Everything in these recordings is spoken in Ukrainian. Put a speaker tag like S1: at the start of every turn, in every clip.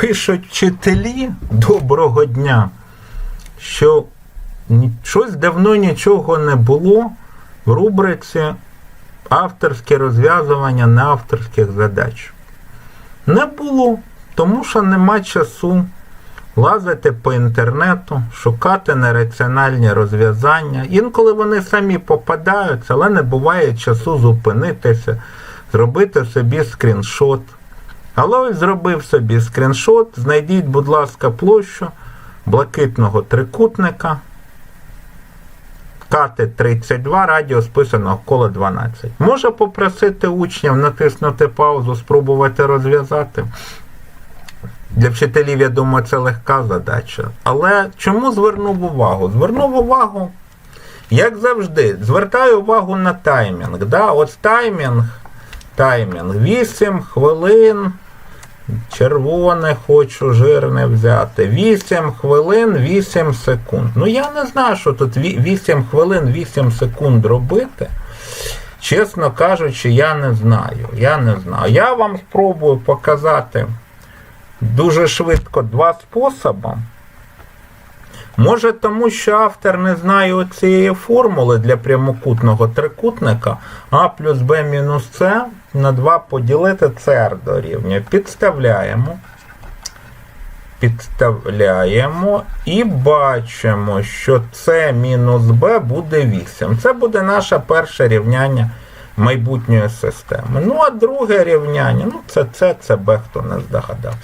S1: Пишуть вчителі доброго дня, що щось давно нічого не було в рубриці авторське розв'язування неавторських задач. Не було, тому що нема часу лазити по інтернету, шукати нераціональні розв'язання. Інколи вони самі попадаються, але не буває часу зупинитися, зробити собі скріншот. Але ось зробив собі скріншот. Знайдіть, будь ласка, площу блакитного трикутника. Кати 32, радіус писано коло 12. Може попросити учнів натиснути паузу, спробувати розв'язати. Для вчителів, я думаю, це легка задача. Але чому звернув увагу? Звернув увагу, як завжди, звертаю увагу на таймінг. Да? От таймінг, таймінг 8 хвилин. Червоне хочу жирне взяти. 8 хвилин 8 секунд. Ну я не знаю, що тут 8 хвилин 8 секунд робити. Чесно кажучи, я не знаю. Я не знаю. Я вам спробую показати дуже швидко два способи. Може, тому що автор не знає цієї формули для прямокутного трикутника А плюс Б мінус С на 2 поділити CR дорівнює. Підставляємо. Підставляємо і бачимо, що С мінус Б буде 8. Це буде наше перше рівняння майбутньої системи. Ну, а друге рівняння, ну це С, це Б, хто не здогадав.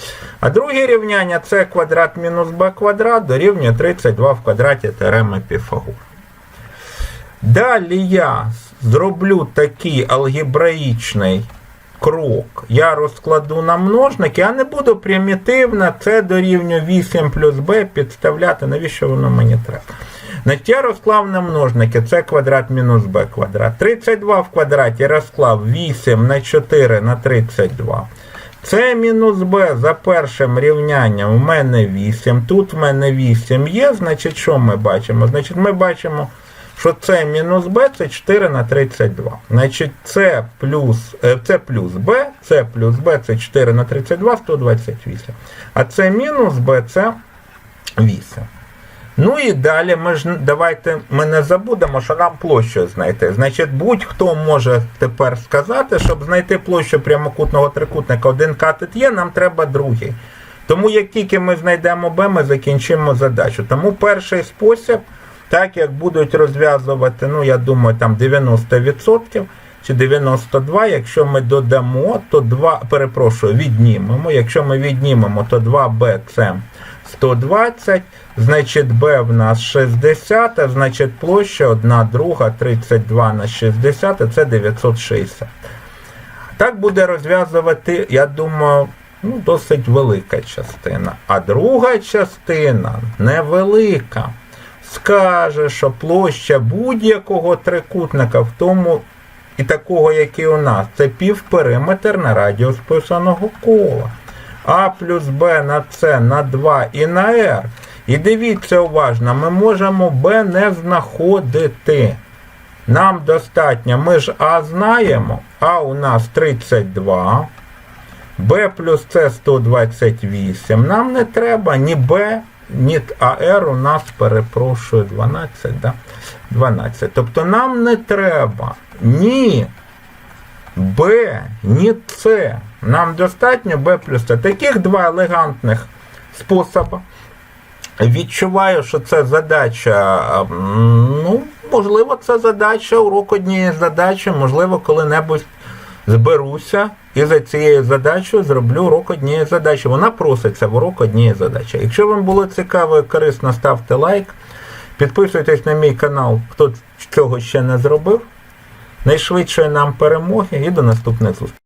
S1: А друге рівняння С квадрат мінус Б квадрат дорівнює 32 в квадраті теореми Піфагора. Далі я зроблю такий алгебраїчний крок. Я розкладу на множники, а не буду примітивно це дорівнює 8 плюс b підставляти. Навіщо воно мені треба? Я розклав на множники це квадрат мінус b квадрат. 32 в квадраті розклав 8 на 4 на 32. Це мінус b за першим рівнянням у мене 8. Тут в мене 8 є. Значить, що ми бачимо? Значить, ми бачимо, що це мінус b це 4 на 32. Значить, це плюс, е, це плюс b, це плюс b це 4 на 32, 128. А це мінус b це 8. Ну і далі ми ж давайте ми не забудемо, що нам площу знайти. Значить, будь-хто може тепер сказати, щоб знайти площу прямокутного трикутника, один катет є, нам треба другий. Тому як тільки ми знайдемо b, ми закінчимо задачу. Тому перший спосіб, так як будуть розв'язувати, ну я думаю, там 90% чи 92, якщо ми додамо, то 2, перепрошую, віднімемо. Якщо ми віднімемо, то 2b це 120, значить b в нас 60, а значить площа 1 друга 32 на 60, це 960. Так буде розв'язувати, я думаю, ну, досить велика частина. А друга частина невелика. Скаже, що площа будь-якого трикутника, в тому і такого, який у нас, це півпериметр на радіус писаного кола. А плюс Б на С на 2 і на R. І дивіться уважно, ми можемо Б не знаходити. Нам достатньо, ми ж А знаємо, А у нас 32, Б плюс С 128. Нам не треба ні Б, ні АР у нас, перепрошую, 12, да? 12. Тобто нам не треба ні Б, ні С. Нам достатньо Б плюс С. Таких два елегантних способи. Відчуваю, що це задача. Ну, можливо, це задача, урок однієї задачі, можливо, коли-небудь зберуся і за цією задачею зроблю урок однієї задачі. Вона проситься в урок однієї задачі. Якщо вам було цікаво і корисно, ставте лайк. Підписуйтесь на мій канал, хто цього ще не зробив. Найшвидшої нам перемоги і до наступних зустрічей.